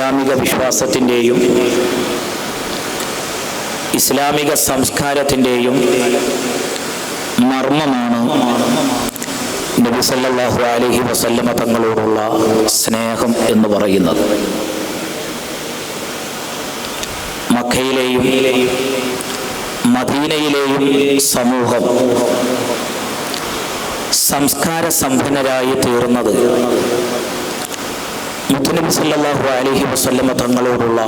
ഇസ്ലാമിക വിശ്വാസത്തിന്റെയും ഇസ്ലാമിക സംസ്കാരത്തിന്റെയും മർമ്മമാണ് നബിസല്ലാഹു അലഹി വസല്ലമ തങ്ങളോടുള്ള സ്നേഹം എന്ന് പറയുന്നത്. മക്കയിലെയും മദീനയിലെയും സമൂഹം സംസ്കാര സമ്പന്നരായി തീർന്നത് മുത്തനബി സല്ലല്ലാഹു അലൈഹി വസല്ലമ തങ്ങളോടുള്ള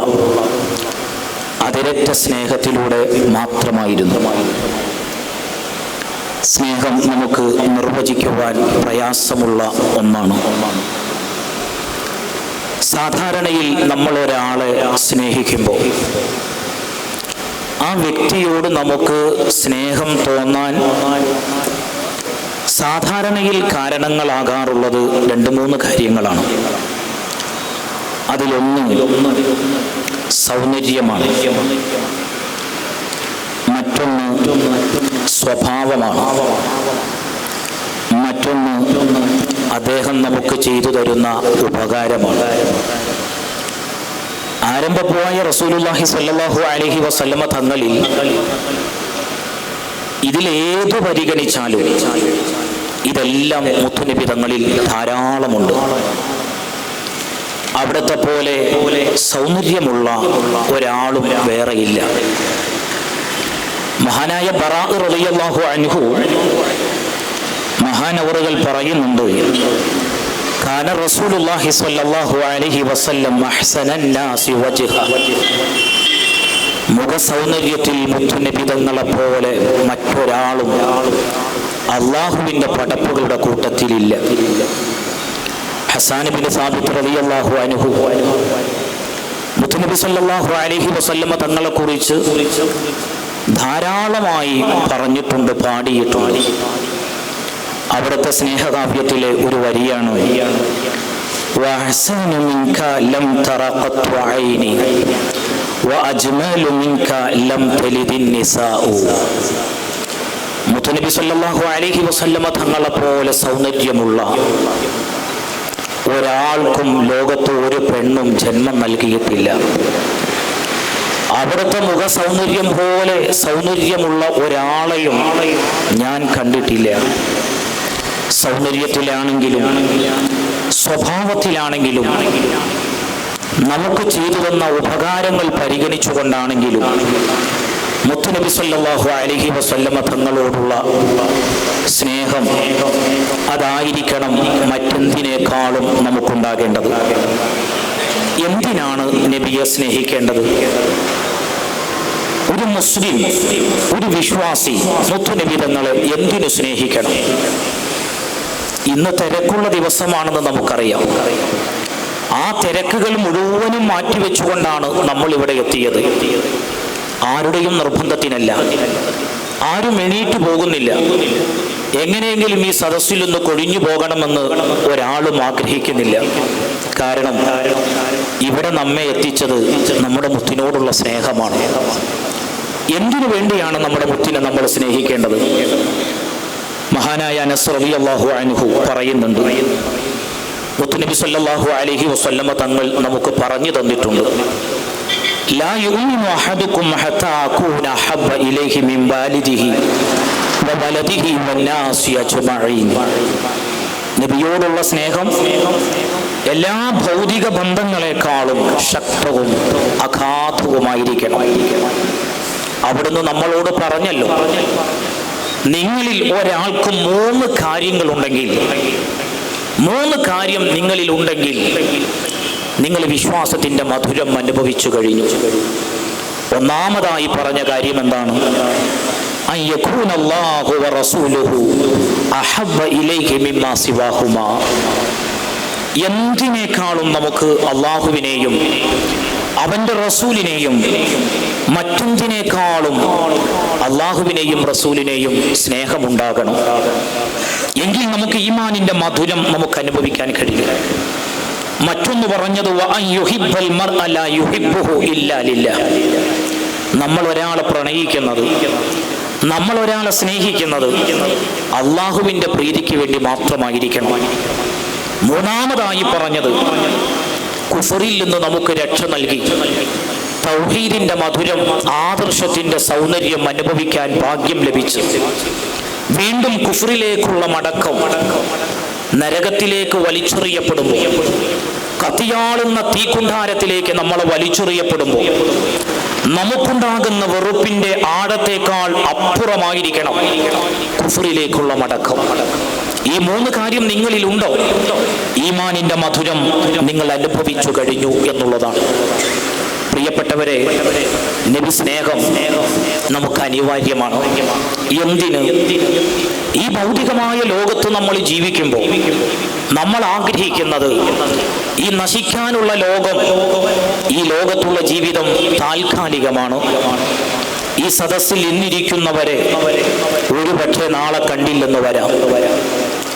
അതിരറ്റ സ്നേഹത്തിലൂടെ മാത്രമായിരുന്നു. സ്നേഹം നമുക്ക് നിർവചിക്കുവാൻ പ്രയാസമുള്ള ഒന്നാണ്. സാധാരണയിൽ നമ്മൾ ഒരാളെ സ്നേഹിക്കുമ്പോൾ ആ വ്യക്തിയോട് നമുക്ക് സ്നേഹം തോന്നാൻ സാധാരണയിൽ കാരണങ്ങളാകാറുള്ളത് രണ്ട് മൂന്ന് കാര്യങ്ങളാണ്. അതിലൊന്ന് സൗന്ദര്യമാണ്. മറ്റൊന്ന് സ്വഭാവമാണ്. മറ്റൊന്ന് അദ്ദേഹം നമുക്ക് ചെയ്തു തരുന്ന ഉപകാരമാണ്. ആരംഭപ്പുവായ റസൂലുല്ലാഹി സല്ലല്ലാഹു അലൈഹി വസല്ലമ തങ്ങളിൽ ഇതിലേതു പരിഗണിച്ചാലും ഇതെല്ലാം മുത്തുനബി തങ്ങളിൽ ധാരാളമുണ്ട്. അവിടുത്തെ പോലെ സൗന്ദര്യമുള്ള ഒരാളും വേറെയില്ല മഹാനായ ബറാ റളിയല്ലാഹു അൻഹു മഹാനവറുകൾ പറയുന്നുണ്ട് കാന റസൂലുള്ളാഹി സ്വല്ലല്ലാഹു അലൈഹി വസല്ലം അഹ്സനൻ നാസി വജ്ഹ. മുഖ സൗന്ദര്യത്തിൽ മുത്തുനബിതങ്ങളെ പോലെ മറ്റൊരാളും അള്ളാഹുവിന്റെ പടപ്പുകളുടെ കൂട്ടത്തിലില്ല. ഹസാൻ ബിൻ സാബിത്ത് റളിയല്ലാഹു അൻഹു മുത്തുനബി സല്ലല്ലാഹു അലൈഹി വസല്ലമ തങ്ങളെ കുറിച്ച് ധാരാളമായി പറഞ്ഞിട്ടുണ്ട് പാടിയിട്ടുണ്ട് അവിടുത്തെ സ്നേഹകാവ്യത്തിലെ ഒരു വരിയാണ് وأحسن منك لم تر قط عيني وأجمل منك لم تلد النساء മുത്തനബി സല്ലല്ലാഹു അലൈഹി വസല്ലമ തങ്ങളെ പോലെ സൗന്ദര്യമുള്ള ഒരാൾക്കും ലോകത്ത് ഒരു പെണ്ണും ജന്മം നൽകിയിട്ടില്ല. അവിടുത്തെ മുഖ സൗന്ദര്യം പോലെ സൗന്ദര്യമുള്ള ഒരാളെയും ഞാൻ കണ്ടിട്ടില്ല. സൗന്ദര്യത്തിലാണെങ്കിലും സ്വഭാവത്തിലാണെങ്കിലും നമുക്ക് ചെയ്തു തന്ന ഉപകാരങ്ങൾ പരിഗണിച്ചുകൊണ്ടാണെങ്കിലും മുത്തുനബി സല്ലല്ലാഹു അലൈഹി വസല്ലമ തങ്ങളോടുള്ള സ്നേഹം അതായിരിക്കണം മറ്റെന്തിനേക്കാളും നമുക്കുണ്ടാകേണ്ടത്. എന്തിനാണ് നബിയെ സ്നേഹിക്കേണ്ടത്? ഒരു മുസ്ലിം ഒരു വിശ്വാസി മുത്തുനബി തങ്ങളെ എന്തിനു സ്നേഹിക്കണം? ഇന്ന് തിരക്കുള്ള ദിവസമാണെന്ന് നമുക്കറിയാം. ആ തിരക്കുകൾ മുഴുവനും മാറ്റിവെച്ചുകൊണ്ടാണ് നമ്മൾ ഇവിടെ എത്തിയത്. ആരുടെയും നിർബന്ധത്തിനല്ല. ആരും എണീറ്റ് പോകുന്നില്ല. എങ്ങനെയെങ്കിലും ഈ സദസ്സിൽ നിന്ന് കൊഴിഞ്ഞു പോകണമെന്ന് ഒരാളും ആഗ്രഹിക്കുന്നില്ല. കാരണം ഇവിടെ നമ്മെ എത്തിച്ചത് നമ്മുടെ മുത്തിനോടുള്ള സ്നേഹമാണ്. എന്തിനു വേണ്ടിയാണ് നമ്മുടെ മുത്തിനെ നമ്മൾ സ്നേഹിക്കേണ്ടത്? മഹാനായ അനസ് അള്ളാഹു അനുഹു പറയുന്നുണ്ട്. മുത്തുനബി സല്ലാഹു അലഹി വസ്ല്ലമ്മ തങ്ങൾ നമുക്ക് പറഞ്ഞു തന്നിട്ടുണ്ട്. ലാ യുമിനു അഹദുക്കും ഹത്താ അകൂന അഹബ്ബ ഇലൈഹി മിൻ വാലിദിഹി വവലദിഹി വന്നാസി അജ്മഈൻ നബിയോടുള്ള സ്നേഹം എല്ലാ ഭൗതിക ബന്ധങ്ങളെക്കാളും ശക്തവും അഗാധവുമായിരിക്കണം. അവിടുന്ന് നമ്മളോട് പറഞ്ഞല്ലോ നിങ്ങളിൽ ഒരാൾക്ക് മൂന്ന് കാര്യങ്ങളുണ്ടെങ്കിൽ മൂന്ന് കാര്യം നിങ്ങളിൽ ഉണ്ടെങ്കിൽ നിങ്ങൾ വിശ്വാസത്തിന്റെ മധുരം അനുഭവിച്ചു കഴിഞ്ഞു. ഒന്നാമതായി പറഞ്ഞ കാര്യം എന്താണ്? എന്തിനേക്കാളും നമുക്ക് അള്ളാഹുവിനെയും അവന്റെ റസൂലിനെയും മറ്റെന്തിനേക്കാളും അള്ളാഹുവിനെയും റസൂലിനെയും സ്നേഹമുണ്ടാകണം. എങ്കിൽ നമുക്ക് ഈമാനിന്റെ മധുരം നമുക്ക് അനുഭവിക്കാൻ കഴിയും. മറ്റൊന്ന് പറഞ്ഞത്. നമ്മൾ ഒരാളെ പ്രണയിക്കുന്നത് നമ്മൾ ഒരാളെ സ്നേഹിക്കുന്നത് അള്ളാഹുവിന്റെ പ്രീതിക്ക് വേണ്ടി മാത്രമായിരിക്കണം. മൂന്നാമതായി പറഞ്ഞത് കുഫറിൽ നിന്ന് നമുക്ക് രക്ഷ നൽകി. തൗഹീദിന്റെ മധുരം ആദർശത്തിന്റെ സൗന്ദര്യം അനുഭവിക്കാൻ ഭാഗ്യം ലഭിച്ചു. വീണ്ടും കുഫറിലേക്കുള്ള മടക്കം നരകത്തിലേക്ക് വലിച്ചെറിയപ്പെടുമ്പോൾ കത്തിയാളുന്ന തീക്കുണ്ടാരത്തിലേക്ക് നമ്മൾ വലിച്ചെറിയപ്പെടുമ്പോൾ നമുക്കുണ്ടാകുന്ന വെറുപ്പിന്റെ ആഴത്തേക്കാൾ അപ്പുറമായിരിക്കണം കുഫറിലേക്കുള്ള മടക്കം. ഈ മൂന്ന് കാര്യം നിങ്ങളിലുണ്ടോ? ഈമാനിന്റെ മധുരം നിങ്ങൾ അനുഭവിച്ചു കഴിഞ്ഞു എന്നുള്ളതാണ്. പ്രിയപ്പെട്ടവരെ നബി സ്നേഹം നമുക്ക് അനിവാര്യമാണ്. എന്തിന്? ഈ ഭൗതികമായ ലോകത്ത് നമ്മൾ ജീവിക്കുമ്പോൾ നമ്മൾ ആഗ്രഹിക്കുന്നത് ഈ നശിക്കാനുള്ള ലോകം ഈ ലോകത്തുള്ള ജീവിതം താൽക്കാലികമാണ്. ഈ സദസ്സിൽ ഇന്നിരിക്കുന്നവരെ ഒരുപക്ഷെ നാളെ കണ്ടില്ലെന്ന് വരാം.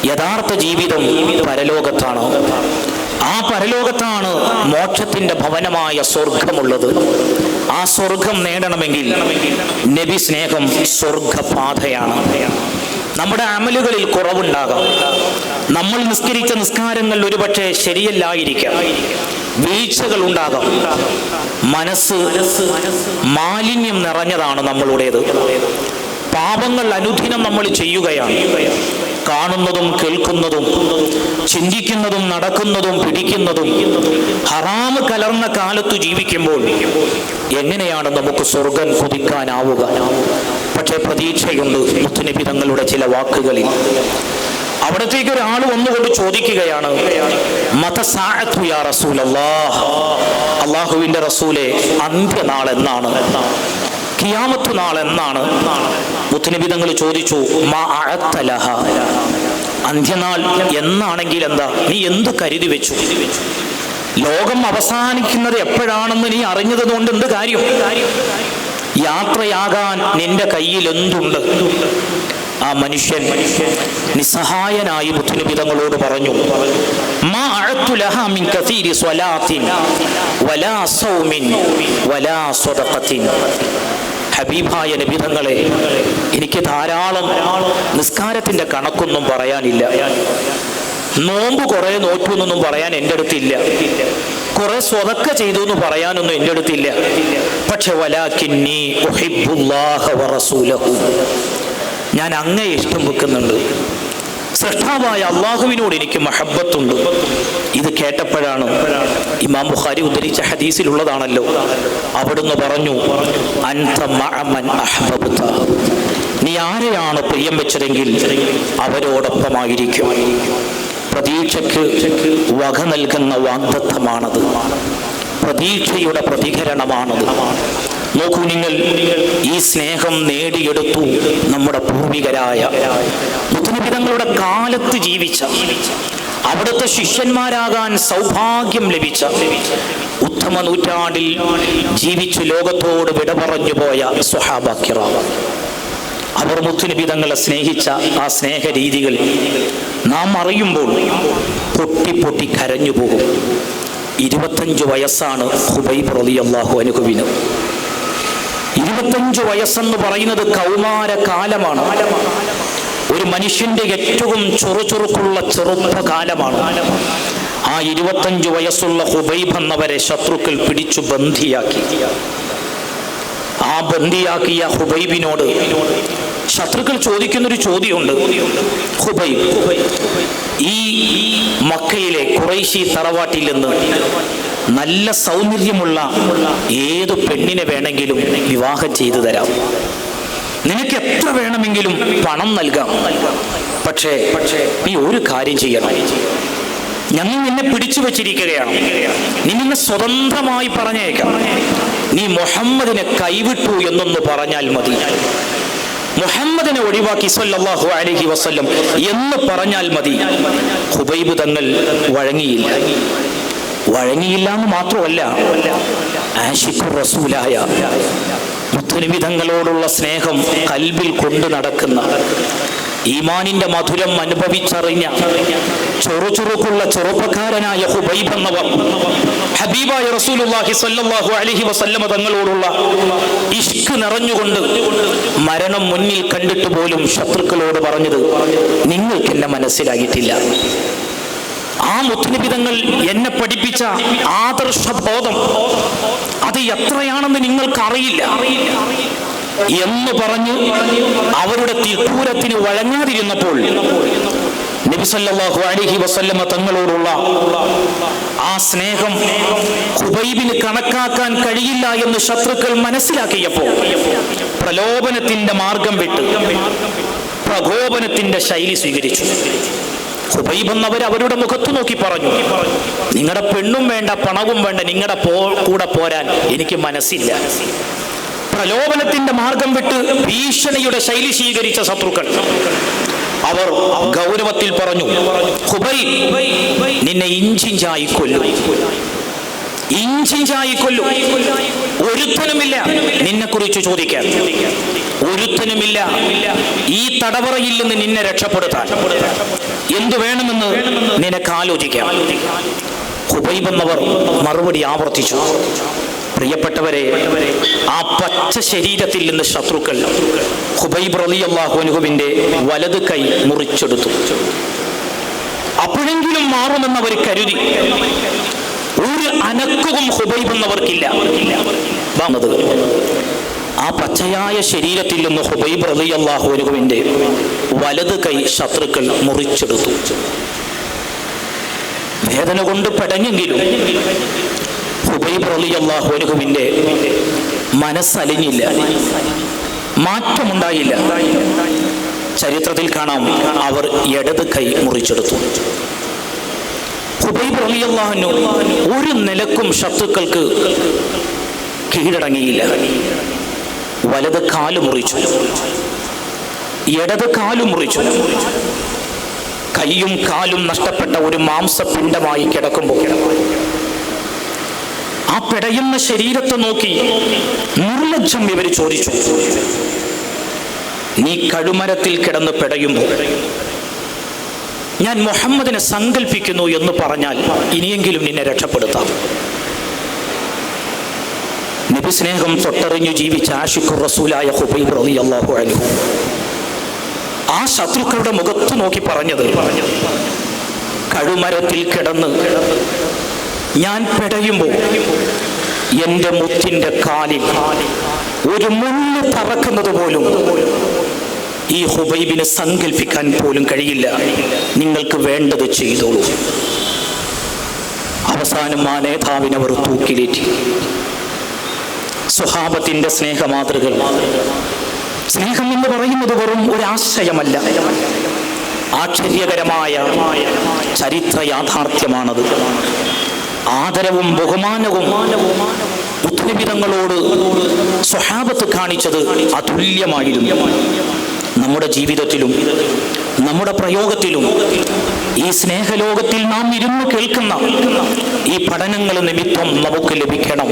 യഥാർത്ഥ ജീവിതം പരലോകത്താണ്. ആ പരലോകത്താണ് മോക്ഷത്തിന്റെ ഭവനമായ സ്വർഗമുള്ളത്. ആ സ്വർഗം നേടണമെങ്കിൽ നബി സ്നേഹം സ്വർഗപാതയാണ്. നമ്മുടെ അമലുകളിൽ കുറവുണ്ടാകാം. നമ്മൾ നിസ്കരിച്ച നിസ്കാരങ്ങൾ ഒരുപക്ഷെ ശരിയല്ലായിരിക്കാം. വീഴ്ചകൾ ഉണ്ടാകാം. മനസ്സ് മാലിന്യം നിറഞ്ഞതാണ് നമ്മളുടേത്. പാപങ്ങൾ അനുദിനം നമ്മൾ ചെയ്യുകയാണ്. കാണുന്നതും കേൾക്കുന്നതും ചിന്തിക്കുന്നതും നടക്കുന്നതും പിടിക്കുന്നതും ഹറാമ് കലർന്ന കാലത്ത് ജീവിക്കുമ്പോൾ എങ്ങനെയാണ് നമുക്ക് സ്വർഗം കുതിക്കാനാവുക? പക്ഷേ പ്രതീക്ഷയുണ്ട് മുത്തുനബി തങ്ങളുടെ ചില വാക്കുകളിൽ. അവിടത്തേക്ക് ഒരാൾ വന്നുകൊണ്ട് ചോദിക്കുകയാണ് അള്ളാഹുവിന്റെ റസൂലെ അന്ത്യനാൾ എന്നാണ്. കിയാമത്ത് നാൾ എന്നാണ്. മുത്തുനബി തങ്ങൾ ചോദിച്ചു മാ അന്ത്യനാൾ എന്നാണെങ്കിൽ എന്താ? നീ എന്ത് കരുതി വെച്ചു? ലോകം അവസാനിക്കുന്നത് എപ്പോഴാണെന്ന് നീ അറിഞ്ഞത് കൊണ്ട് എന്ത് കാര്യം? യാത്രയാകാൻ നിന്റെ കയ്യിൽ എന്തുണ്ട്? ആ മനുഷ്യൻ നിസ്സഹായനായി മുത്തുനിബിതങ്ങളോട് പറഞ്ഞു ഹബീബായ നബിതങ്ങളെ എനിക്ക് ധാരാളം നിസ്കാരത്തിന്റെ കണക്കൊന്നും പറയാനില്ല. നോമ്പ് കുറെ നോറ്റു എന്നൊന്നും പറയാൻ എന്റെ അടുത്തില്ല. കുറെ സ്വതക്ക ചെയ്തു എന്ന് പറയാനൊന്നും എന്റെ അടുത്തില്ല. പക്ഷെ വലാക്കിന്നി ഞാൻ അങ്ങേ ഇഷ്ടം വെക്കുന്നുണ്ട്. സൃഷ്ടാവായ അള്ളാഹുവിനോട് എനിക്ക് മഹബത്തുണ്ട്. ഇത് കേട്ടപ്പോഴാണ് ഇമാം ബുഖാരി ഉദ്ധരിച്ച ഹദീസിലുള്ളതാണല്ലോ. അവിടുന്ന് പറഞ്ഞു അൻത മഅമൻ നീ ആരെയാണ് പ്രിയം വെച്ചതെങ്കിൽ അവരോടൊപ്പമായിരിക്കും. പ്രതീക്ഷയ്ക്ക് വക നൽകുന്ന വാഗ്ദത്തമാണത്. പ്രതീക്ഷയുടെ പ്രതികരണമാണത്. നോക്കൂ നിങ്ങൾ ഈ സ്നേഹം നേടിയെടുത്തു നമ്മുടെ പൂർവികരായ മുത്തനബിതങ്ങളുടെ കാലത്ത് ജീവിച്ച അവിടുത്തെ ശിഷ്യന്മാരാകാൻ സൗഭാഗ്യം ലഭിച്ച ഉത്തമ നൂറ്റാണ്ടിൽ ജീവിച്ചു ലോകത്തോട് വിട പറഞ്ഞു പോയ സുഹാബാക്കിറ അവർ മുത്തുനിബിതങ്ങളെ സ്നേഹിച്ച ആ സ്നേഹ രീതികൾ നാം അറിയുമ്പോൾ പൊട്ടി പൊട്ടി കരഞ്ഞു പോകും. ഇരുപത്തഞ്ച് വയസ്സാണ് ഹുബൈബ് റളിയല്ലാഹു അനുഹുവിന് ഇരുപത്തഞ്ച് വയസ്സെന്ന് പറയുന്നത് കൗമാര കാലമാണ് ഒരു മനുഷ്യന്റെ ഏറ്റവും ചുറുചുറുക്കുള്ള ചെറുപ്പകാലമാണ്. ആ ഇരുപത്തഞ്ച് വയസ്സുള്ള ഹുബൈബ് എന്നവരെ ശത്രുക്കൾ പിടിച്ചു ബന്ധിയാക്കി. ആ ബന്ധിയാക്കിയ ഹുബൈബിനോട് ശത്രുക്കൾ ചോദിക്കുന്നൊരു ചോദ്യമുണ്ട്. ഹുബൈബ് ഈ മക്കയിലെ കുറേശി തറവാട്ടിൽ നിന്ന് നല്ല സൗന്ദര്യമുള്ള ഏത് പെണ്ണിനെ വേണമെങ്കിലും വിവാഹം ചെയ്തു തരാം. നിനക്ക് എത്ര വേണമെങ്കിലും പണം നൽകാം. പക്ഷേ നീ ഒരു കാര്യം ചെയ്യണം. ഞങ്ങൾ നിന്നെ പിടിച്ചു വെച്ചിരിക്കുകയാണ്. നീ നിന്നെ സ്വതന്ത്രമായി പറഞ്ഞേക്കാം. നീ മുഹമ്മദിനെ കൈവിട്ടു എന്നൊന്ന് പറഞ്ഞാൽ മതി. മുഹമ്മദിനെ ഒഴിവാക്കി സല്ലാഹു അലഹി വസ്ല്ലം എന്ന് പറഞ്ഞാൽ മതി. ഹുബൈബ് തങ്ങൾ വഴങ്ങിയില്ല. വഴങ്ങിയില്ല എന്ന് മാത്രമല്ല ആഷിഖുർ റസൂലായ മുത്തുനിമിതങ്ങളോടുള്ള സ്നേഹം കൽബിൽ കൊണ്ടു നടക്കുന്ന ഈമാനിന്റെ മധുരം അനുഭവിച്ചറിഞ്ഞ ചെറുചുറുക്കുള്ള ചെറുപ്പക്കാരനായ ഹുബൈബ് എന്നവർ ഹബീബായ റസൂലുള്ളാഹി സ്വല്ലല്ലാഹു അലൈഹി വസല്ലമ തങ്ങളോടുള്ള ഇഷ്ക് നിറഞ്ഞുകൊണ്ട് മരണം മുന്നിൽ കണ്ടിട്ട് പോലും ശത്രുക്കളോട് പറഞ്ഞത് നിങ്ങൾക്ക് എന്നെ മനസ്സിലായിട്ടില്ല. ആ മുത്തുനിബിതങ്ങൾ എന്നെ പഠിപ്പിച്ച ആദർശ ബോധം അത് എത്രയാണെന്ന് നിങ്ങൾക്ക് അറിയില്ല എന്ന് പറഞ്ഞ് അവരുടെ തിക്കൂരത്തിന് വഴങ്ങാതിരുന്നപ്പോൾ നബിസല്ലാഹു അലഹി വസല്ലമ തങ്ങളോടുള്ള ആ സ്നേഹം ഹുബൈബിന് കണക്കാക്കാൻ കഴിയില്ല എന്ന് ശത്രുക്കൾ മനസ്സിലാക്കിയപ്പോൾ പ്രലോഭനത്തിന്റെ മാർഗം വിട്ട് പ്രകോപനത്തിന്റെ ശൈലി സ്വീകരിച്ചു. ഹുബൈബ് അവരുടെ മുഖത്ത് നോക്കി പറഞ്ഞു. നിങ്ങളുടെ പെണ്ണും വേണ്ട പണവും വേണ്ട നിങ്ങളുടെ കൂടെ പോരാൻ എനിക്ക് മനസ്സില്ല. പ്രലോഭനത്തിന്റെ മാർഗം വിട്ട് ഭീഷണിയുടെ ശൈലി സ്വീകരിച്ച ശത്രുക്കൾ. അവർ ഗൗരവത്തിൽ പറഞ്ഞു ഹുബൈ നിന്നെ ഇഞ്ചിഞ്ചായി കൊല്ലും. ഇഞ്ചിഞ്ചായി കൊല്ലും. ഒരുത്തനുമില്ല. നിന്നെ കുറിച്ച് ചോദിക്കാൻ. ഒരുത്തനുമില്ല. ഈ തടവറയിൽ നിന്ന് നിന്നെ രക്ഷപ്പെടുത്താൻ. എന്തു വേണമെന്ന് നിനക്ക് ആലോചിക്കാം. ഹുബൈബ് എന്നവർ മറുപടി ആവർത്തിച്ചു. പ്രിയപ്പെട്ടവരെ ആ പച്ച ശരീരത്തിൽ നിന്ന് ശത്രുക്കൾ ഹുബൈബ് റളിയല്ലാഹുവിന്റെ വലത് കൈ മുറിച്ചെടുത്തു. അപ്പോഴെങ്കിലും മാറുമെന്ന് അവർ കരുതി. ഒരു അനക്കവും ഹുബൈബ് എന്നവർക്കില്ല വന്നത് ആ പച്ചയായ ശരീരത്തിൽ നിന്ന് ഹുബൈബ് റളിയല്ലാഹുവിന്റെ വലത് കൈ ശത്രുക്കൾ മുറിച്ചെടുത്തു. വേദന കൊണ്ട് പെടഞ്ഞെങ്കിലും ഹുബൈബ് റളിയല്ലാഹുവിന്റെ മനസ്സലിഞ്ഞില്ല. മാറ്റമുണ്ടായില്ല. ചരിത്രത്തിൽ കാണാം അവർ ഇടത് കൈ മുറിച്ചെടുത്തു. ഒരു നിലക്കും ശത്രുക്കൾക്ക് കീഴടങ്ങിയില്ല. വലത് കാൽ മുറിച്ചു. ഇടത് കാൽ മുറിച്ചു. കൈയും കാലും നഷ്ടപ്പെട്ട ഒരു മാംസപിണ്ഡമായി കിടക്കുമ്പോൾ ആ പിടയുന്ന ശരീരത്തെ നോക്കി നിർലജ്ജം ഇവർ ചോദിച്ചു. നീ കഴുമരത്തിൽ കിടന്ന് പിടയുമ്പോൾ ഞാൻ മുഹമ്മദിനെ സങ്കല്പിക്കുന്നു എന്ന് പറഞ്ഞാൽ ഇനിയെങ്കിലും നിന്നെ രക്ഷപ്പെടുത്താം. നബി സ്നേഹം തൊട്ടറിഞ്ഞു ജീവിച്ച ആഷിഖുർ റസൂലായ ഹുബൈബ് റളിയല്ലാഹു അൻഹു. ആ ശത്രുക്കളുടെ മുഖത്ത് നോക്കി പറഞ്ഞത് കഴുമരത്തിൽ കിടന്ന് ഞാൻ പിടയുമ്പോൾ എന്റെ മുത്തിന്റെ കാലിൽ ഒരു മുള്ളു പറക്കുന്നത് പോലും ഈ ഹുബൈബിനെ സങ്കല്പിക്കാൻ പോലും കഴിയില്ല. നിങ്ങൾക്ക് വേണ്ടത് ചെയ്തോളൂ. അവസാനം ആ നേതാവിനെ അവർ തൂക്കിലേറ്റി. സ്വഹാബത്തിന്റെ സ്നേഹമാതൃകൾ. സ്നേഹം എന്ന് പറയുന്നത് വെറും ഒരു ആശ്ചര്യകരമായ ചരിത്ര യാഥാർത്ഥ്യമാണത്. ആദരവും ബഹുമാനവും ഉത്തരവിധങ്ങളോട് സ്വഹാബത്ത് കാണിച്ചത് അതുല്യമായിരുന്നു. നമ്മുടെ ജീവിതത്തിലും നമ്മുടെ പ്രയോഗത്തിലും ഈ സ്നേഹലോകത്തിൽ നാം ഇരുന്ന് കേൾക്കുന്ന ഈ പഠനങ്ങൾ നിമിത്തം നമുക്ക് ലഭിക്കണം.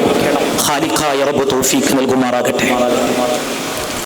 ഖാലിഖായ റബ്ബ് തൗഫീഖ് നൽകുമാറാകട്ടെ.